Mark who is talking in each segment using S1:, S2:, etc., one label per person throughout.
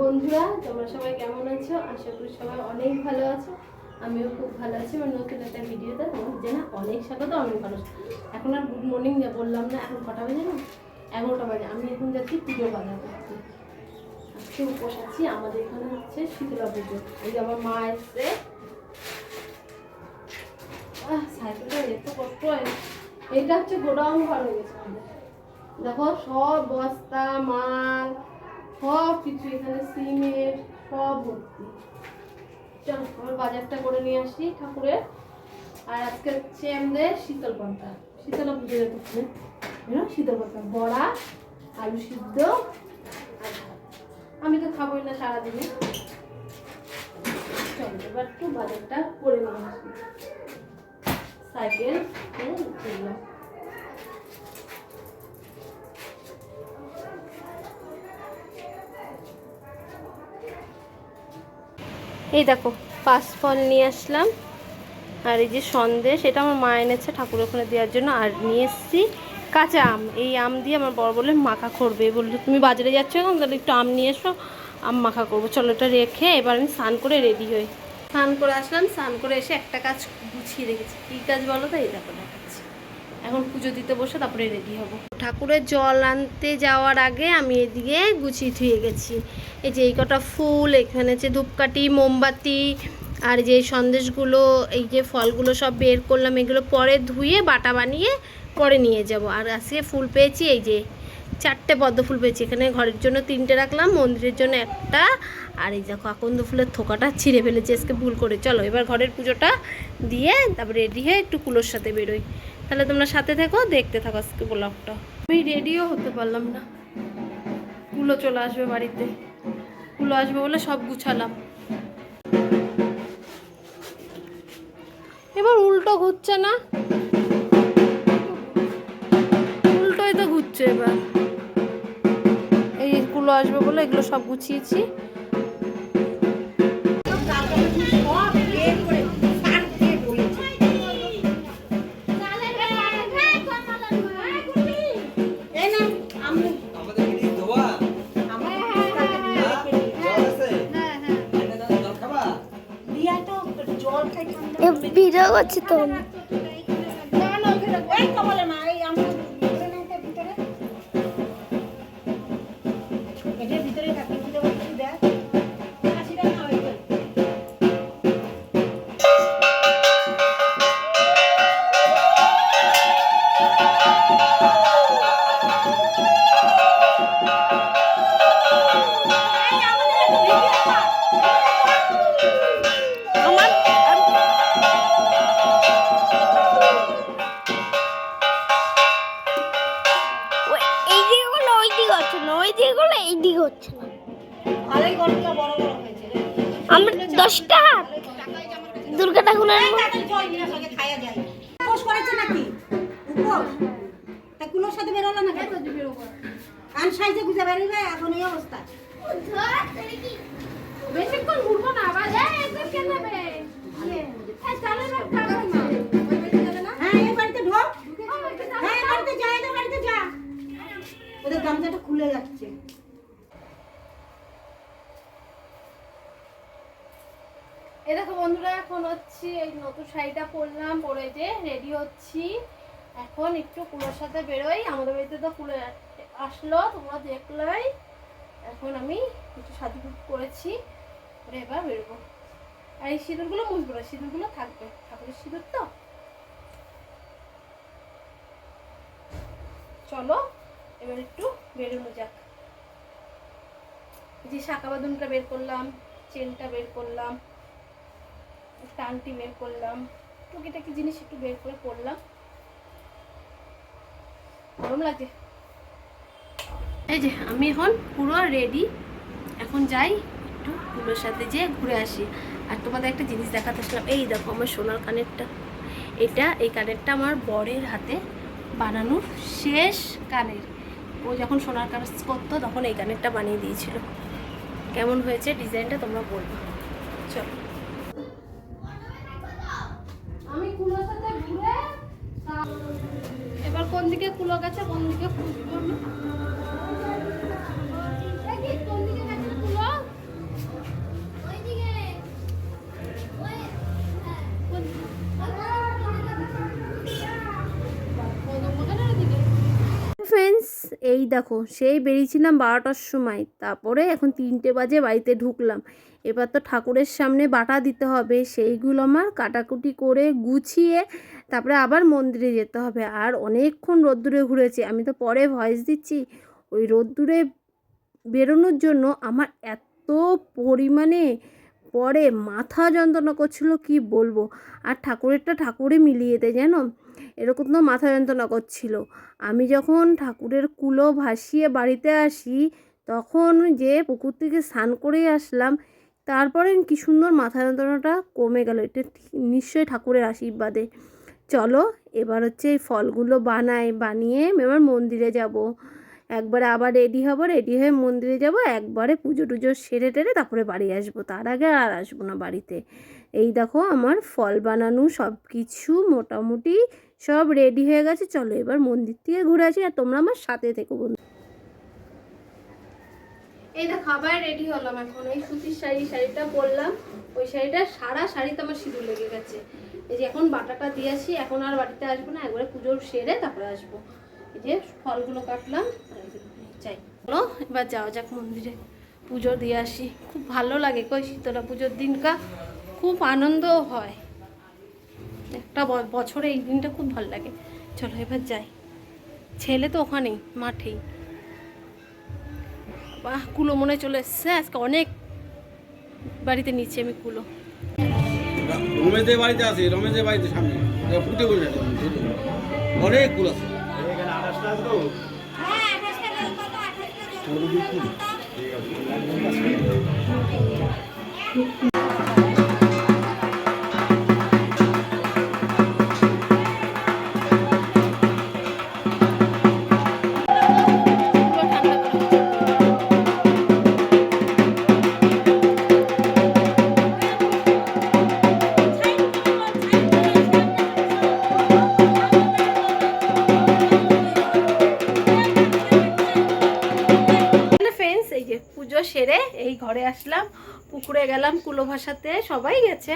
S1: বন্ধুরা, তোমরা সবাই কেমন আছো? আশা করি সবাই অনেক ভালো আছো। আমিও খুব ভালো আছি, আমার নতুন একটা ভিডিওতে তোমার জানা অনেক স্বাগত, অনেক ভালো। এখন আর গুড মর্নিং যা বললাম না, এখন কটা বাজে না এগারোটা বাজে, আমি এখন যাচ্ছি পুজো বাজার করতে। আজকে উপোস আছি, আমাদের এখানে হচ্ছে শীতলা পুজো। এই যে আমার মা এসছে। সাইকেলটা এত কষ্ট হয় এটা হচ্ছে গোডাউন ঘর হয়ে গেছে দেখো, সব বস্তা, মাল সব কিছু এখানে সিমেন্ট, সব ভর্তি। চলো আমার বাজারটা করে নিয়ে আসি ঠাকুরের। আর আজকে হচ্ছে আমাদের শীতল পান্তা। শীতল পুজো করছে শীতল পান্তা, বড়া, আলু সিদ্ধ আমি তো খাবোই না সারাদিনে। চলো, এবার একটু বাজারটা করে নিয়ে আসি। সাইকেল চললাম এই দেখো, পাঁচ ফল নিয়ে আসলাম। আর এই যে সন্দেশ, এটা আমার মা এনেছে ঠাকুর ওখানে দেওয়ার জন্য। আর নিয়ে এসেছি কাঁচা আম। এই আম দিয়ে আমার বড় বলে মাখা করবে। বলল, তুমি বাজারে যাচ্ছ এখন? তাহলে একটু আম নিয়ে এসো, আম মাখা করব। চলো এটা রেখে এবার আমি স্নান করে রেডি হই। স্নান করে আসলাম, স্নান করে এসে একটা কাজ গুছিয়ে রেখেছি। কী কাজ বলো তো? এই দেখো। এখন পুজো দিতে বসে তারপরে রেডি হব। ঠাকুরের জল আনতে যাওয়ার আগে আমি এদিকে গুছিয়ে ধুয়ে গেছি। এই যে এই কটা ফুল, এখানে যে ধূপকাঠি, মোমবাতি, আর যে সন্দেশগুলো, এই যে ফলগুলো সব বের করলাম, এগুলো পরে ধুয়ে বাটা বানিয়ে পরে নিয়ে যাব। আর আজকে ফুল পেয়েছি, এই যে চারটে পদ্ম ফুল পেয়েছি। এখানে ঘরের জন্য তিনটে রাখলাম, মন্দিরের জন্য একটা। আর এই দেখো, আকন্দ ফুলের থোকাটা ছিঁড়ে ফেলেছি, আজকে ভুল করে। চলো, এবার ঘরের পুজোটা দিয়ে তারপরে রেডি হয়ে একটু কুলোর সাথে বেরোই। তাহলে তোমরা সাথে থেকো, দেখতে থাকো আজকে ব্লগটা। আমি রেডিও হতে পারলাম না। কুলো চলে আসবে বাড়িতে। কুলো আসবে বলে সব গুছালাম। এবার উল্টো ঘুরছে না? উল্টোই তো ঘুরছে এবার। এই কুলো আসবে বলে এগুলো সব গুছিয়েছি।
S2: ভিডিও করছি তো। আমার
S3: কুলোর সাথে বেরোলো না কেন? কান সাইজে গুজে এখন এই অবস্থা।
S1: বেশিক্ষণ ঘুরবো না আবার একদম কেন
S3: হ্যাঁ এই বাড়িতে ঢোক। হ্যাঁ এই বাড়িতে যা এই বাড়িতে যা। ওদের গামছাটা খুলে যাচ্ছে।
S1: এই দেখো বন্ধুরা এখন হচ্ছে এই নতুন শাড়িটা পরলাম পরে যে রেডি হচ্ছি। এখন একটু কুলোর সাথে বেরোই। আমাদের বাড়িতে তো কুলো আসলো, তোমরা দেখলাই। এখন আমি একটু সাজুগুজ করেছি, করে এবার বেরোবো। আর এই সিঁদুরগুলো মুছবো না, সিঁদুরগুলো থাকবে। ঠাকুরের সিঁদুর তো। চলো, এবার একটু বেরোনো যাক। যে শাঁকা বের করলাম, চেনটা বের করলাম, টানটি বের করলাম, টুকিটাকি জিনিস একটু বের করে পরলাম। গরম লাগে। এই যে, আমি এখন পুরো রেডি এখন যাই একটু পুরোর সাথে যেয়ে ঘুরে আসি। আর তোমাদের একটা জিনিস দেখাতে আসলাম। এই দেখো আমার সোনার কানেরটা। এটা, এই কানেরটা আমার বরের হাতে বানানোর শেষ কানের। ও যখন সোনার কাজ করতো, তখন এই কানেরটা বানিয়ে দিয়েছিল। কেমন হয়েছে ডিজাইনটা তোমরা বলব। চলো। দিকে কুলো গেছে কোন দিকে খুঁজবো আমি? এই দেখো, সেই বেরিয়েছিলাম বারোটার সময়। তারপরে এখন তিনটে বাজে বাড়িতে ঢুকলাম। এবার তো ঠাকুরের সামনে বাটা দিতে হবে। সেইগুলো আমার কাটাকুটি করে গুছিয়ে তারপরে আবার মন্দিরে যেতে হবে। আর অনেকক্ষণ রোদ্দুরে ঘুরেছি। আমি তো পরে ভয়েস দিচ্ছি। ওই রোদ্দুরে বেরোনোর জন্য আমার এত পরিমাণে পরে মাথা যন্ত্রণা করছিল, কি বলব? আর ঠাকুরেরটা ঠাকুরে মিলিয়ে দেয়, জানো? এরকম তো মাথা যন্ত্রণা করছিল। আমি যখন ঠাকুরের কুলো ভাসিয়ে বাড়িতে আসি, তখন যে পুকুর থেকে স্নান করে আসলাম, তারপরে কি সুন্দর মাথা যন্ত্রণাটা কমে গেল। এটা নিশ্চয়ই ঠাকুরের আশীর্বাদে। চলো, এবার হচ্ছে এই ফলগুলো বানাই, বানিয়ে এবার মন্দিরে যাব। একবারে আবার রেডি হব রেডি হয়ে মন্দিরে যাব, একবারে পুজো টুজো সেরে টেরে তারপরে বাড়ি আসব। তার আগে আর আসব না বাড়িতে। এই দেখো আমার ফল বানানো সব কিছু মোটামুটি সব রেডি হয়ে গেছে। চলো এবার মন্দির থেকে ঘুরে আসি আর তোমরা আমার সাথে থেকো বন্ধু। এই দেখো আবার রেডি হলাম এখন। এই সুতির শাড়ি শাড়িটা পরলাম। ওই শাড়িটা সারা শাড়িতে আমার সিঁদুর লেগে গেছে। এই যে এখন বাটাটা দিয়ে আসি এখন আর বাড়িতে আসব না। একবারে পুজোর সেরে তারপরে আসব। যে ফলগুলো কাটলাম চাই চলো, এবার যাওয়া যাক মন্দিরে। পুজো দিয়ে আসি। খুব ভালো লাগে কই শীতলা পুজোর দিনকা খুব আনন্দও হয়। একটা বছরে এই দিনটা খুব ভালো লাগে। চলো, এবার যাই। ছেলে তো ওখানেই, মাঠেই। বাহ, কুলো মনে চলে এসছে। আজকে অনেক বাড়িতে নিচ্ছি আমি কুলো।
S4: রমেশদের বাড়িতে আছে রমেশদের বাড়িতে সামনে। ফুটে বসে অনেক কুল আছে।
S3: হ্যাঁ আঠাশটা
S1: আসলাম, পুকুরে গেলাম, কুলো ভাসাতে সবাই গেছে।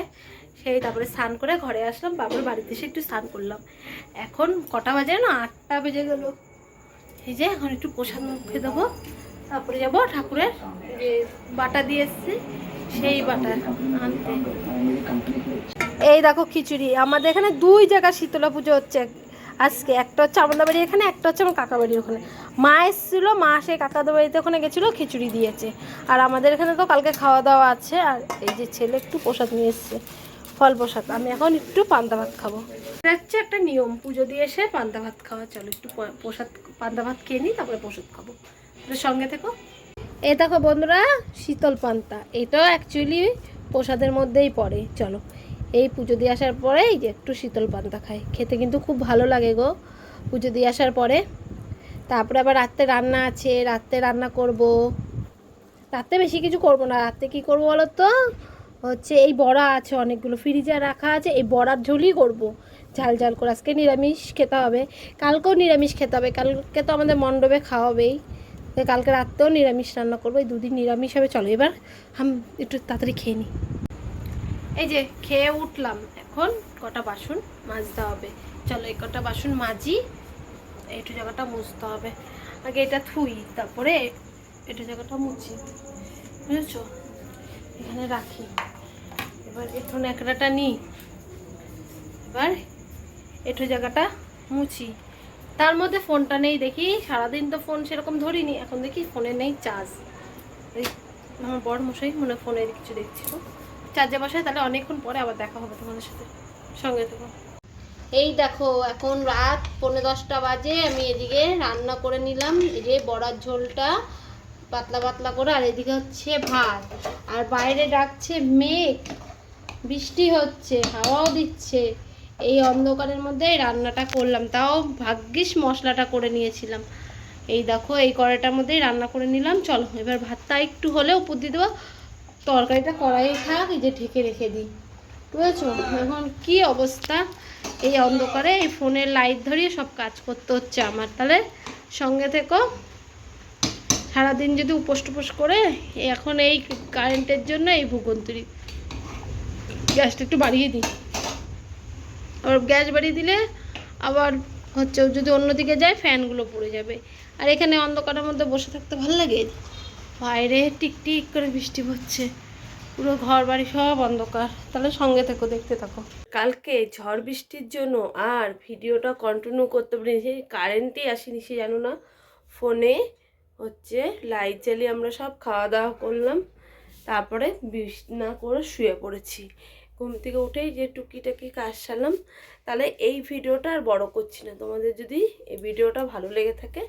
S1: সেই তারপরে স্নান করে ঘরে আসলাম, বাবার বাড়িতে এসে একটু স্নান করলাম। এখন কটা বাজে না? আটটা বেজে গেল। এই যে এখন একটু প্রসাদ মুখে দেবো। তারপরে যাব ঠাকুরের যে বাটা দিয়ে এসছি, সেই বাটা আনতে। এই দেখো খিচুড়ি। আমাদের এখানে দুই জায়গা শীতলা পুজো হচ্ছে। আজকে একটা হচ্ছে আমাদের বাড়ি এখানে, একটা হচ্ছে আমার কাকা বাড়ির ওখানে। মা এসেছিল, মা সেই কাকাদের বাড়িতে ওখানে গেছিল, খিচুড়ি দিয়েছে। আর আমাদের এখানে তো কালকে খাওয়া দাওয়া আছে, আর এই যে ছেলে একটু প্রসাদ নিয়ে এসছে, ফল প্রসাদ। আমি এখন একটু পান্তা ভাত খাব। হচ্ছে একটা নিয়ম, পুজো দিয়ে এসে পান্তা ভাত খাওয়া। চলো একটু প্রসাদ, পান্তা ভাত খেয়ে নিই, তারপরে প্রসাদ খাব। সঙ্গে থেকো। এই দেখো বন্ধুরা, শীতল পান্তা। এটাও অ্যাকচুয়ালি প্রসাদের মধ্যেই পড়ে। চলো। এই পুজো দিয়ে আসার পরে এই যে একটু শীতল পান্তা খাই। খেতে কিন্তু খুব ভালো লাগে গো পুজো দিয়ে আসার পরে। তারপরে আবার রাত্রে রান্না আছে, রাত্রে রান্না করব। রাত্রে বেশি কিছু করব না। রাত্রে কি করব বলো তো হচ্ছে এই বড়া আছে, অনেকগুলো ফ্রিজে রাখা আছে, এই বড়ার ঝোলই করব। ঝাল ঝাল করে। আজকে নিরামিষ খেতে হবে। কালকেও নিরামিষ খেতে হবে। কালকে তো আমাদের মণ্ডপে খাওয়াবেই। কালকে রাত্রেও নিরামিষ রান্না করব। এই দুদিন নিরামিষ হবে। চলো এবার হাম একটু তাড়াতাড়ি খেয়ে নিই এই যে খেয়ে উঠলাম। এখন কটা বাসন মাজতে হবে? চলো এই কটা বাসন মাজি একটু জায়গাটা মুছতে হবে। আগে এটা থুই, তারপরে একটু জায়গাটা মুছি। বুঝেছ? এখানে রাখি। এবার এখন একটাটা নিই। এবার একটু জায়গাটা মুছি। তার মধ্যে ফোনটা নেই দেখি। সারাদিন তো ফোন সেরকম ধরিনি। এখন দেখি ফোনে নেই, চার্জ। আমার বড় মশাই মনে ফোনে কিছু দেখছিল। চার্জে বসায়, তাহলে অনেকক্ষণ পরে আবার দেখা হবে তোমাদের সাথে, সঙ্গে থেকো। এই দেখো, এখন রাত পৌনে দশটা বাজে, আমি এদিকে রান্না করে নিলাম, এই যে বড়ার ঝোলটা, পাতলা পাতলা করে, আর এদিকে হচ্ছে ভাত। আর বাইরে ডাকছে মেঘ, বৃষ্টি হচ্ছে, হাওয়াও দিচ্ছে। এই অন্ধকারের মধ্যে রান্নাটা করলাম, তাও ভাগ্যিস মশলাটা করে নিয়েছিলাম। এই দেখো, এই কড়াইটার মধ্যেই রান্না করে নিলাম, চলো, এবার ভাতটা একটু হলে উপর দিয়ে দেবো। তরকারিটা কড়াই থাক, এই যে ঢেকে রেখে দিই। বুঝেছ? এখন কি অবস্থা? এই অন্ধকারে, এই ফোনের লাইট ধরিয়ে সব কাজ করতে হচ্ছে আমার। তাহলে সঙ্গে থেকো। সারাদিন যদি উপোস টুপোস করে, এখন এই কারেন্টের জন্য এই ভূগন্তরি গ্যাসটা একটু বাড়িয়ে দিই। আবার গ্যাস বাড়িয়ে দিলে আবার হচ্ছে যদি অন্যদিকে যায়, ফ্যানগুলো পড়ে যাবে। আর এখানে অন্ধকারের মধ্যে বসে থাকতে ভালো লাগে? বাইরে টিকটিক করে বৃষ্টি পড়ছে পুরো ঘর বাড়ি সব অন্ধকার। তাহলে সঙ্গে থেকো, দেখতে থাকো। কালকে ঝড় বৃষ্টির জন্য আর ভিডিওটা কন্টিনিউ করতে পারিনি। সেই কারেন্টই আসেনি, সে জানো না। ফোনে হচ্ছে লাইট জ্বালিয়ে আমরা সব খাওয়া দাওয়া করলাম। তারপরে বিছনা করে শুয়ে পড়েছি। ঘুম থেকে উঠেই যে টুকিটাকি কাজ সারলাম। তাহলে এই ভিডিওটা আর বড় করছি না। তোমাদের যদি এই ভিডিওটা ভালো লেগে থাকে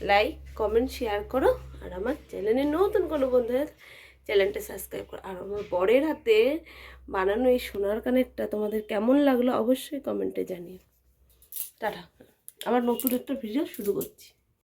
S1: লাইক কমেন্ট শেয়ার করো। আর আমার চ্যানেলে নতুন কোনো বন্ধুদের চ্যানেলটা সাবস্ক্রাইব করো। আর আমার বরের হাতে বানানো এই সোনার কানেরটা তোমাদের কেমন লাগল অবশ্যই কমেন্টে জানিও। টাটা। আমার নতুন একটা ভিডিও শুরু করছি।